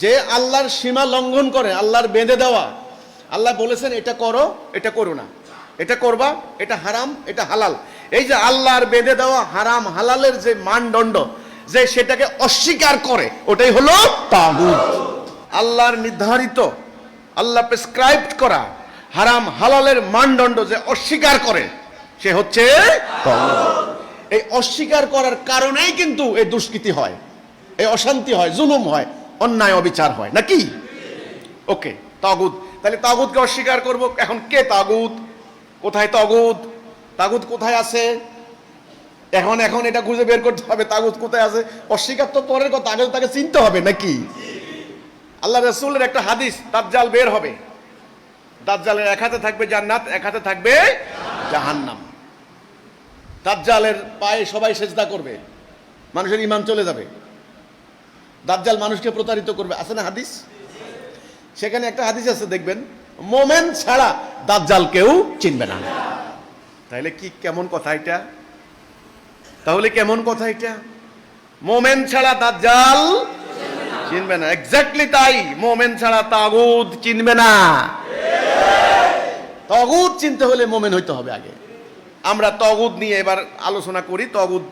যে আল্লাহর সীমা লঙ্ঘন করে, আল্লাহর বেঁধে দেওয়া, আল্লাহ বলেছেন, এটা করো এটা করো না। এটা করবা, এটা হারাম, এটা হালাল। এই যে আল্লাহর বেঁধে দেওয়া হারাম, হালালের যে মানদণ্ড, যে সেটাকে অস্বীকার করে, ওটাই হলো আল্লাহর নির্ধারিত, আল্লাহ প্রেসক্রাইবড করা হারাম, হালালের মানদণ্ড যে অস্বীকার করে, সে হচ্ছে এই অস্বীকার করার কারণেই কিন্তু এই দুষ্কৃতি হয়, এই অশান্তি হয়, জুলুম হয়। অন্যায় অবিচার হয়। নাকি? ওকে, তাগুত। তাহলে তাগুতকে অস্বীকার করব। এখন কে তাগুত? কোথায় তাগুত? তাগুত কোথায় আছে? এখন এখন এটা খুঁজে বের করতে হবে, তাগুত কোথায় আছে? অস্বীকার তো পরের কথা, আগে তাকে চিনতে হবে, নাকি? আল্লাহ রসুলের একটা হাদিস, দাজ্জাল বের হবে। দাজ্জালের এক হাতে থাকবে জান্নাত, এক হাতে থাকবে জাহান্নাম। দাজ্জালের পায়ে সবাই সেজদা করবে। মানুষের ইমান চলে যাবে। দাজ্জাল মানুষকে প্রতারিত করবে। আছে না হাদিস? সেখানে একটা হাদিস আছে, দেখবেন, মোমেন ছাড়া দাজ্জাল কেউ চিনবে না। তাহলে কি কেমন কথা এটা? তাহলে কেমন কথা এটা? মোমেন ছাড়া দাজ্জাল চিনবে না। এক্স্যাক্টলি তাই, মোমেন ছাড়া তাগুদ চিনবে না। তগুদ চিনতে হলে মোমেন হইতে হবে আগে। আমরা তগুদ নিয়ে এবার আলোচনা করি। তগুদ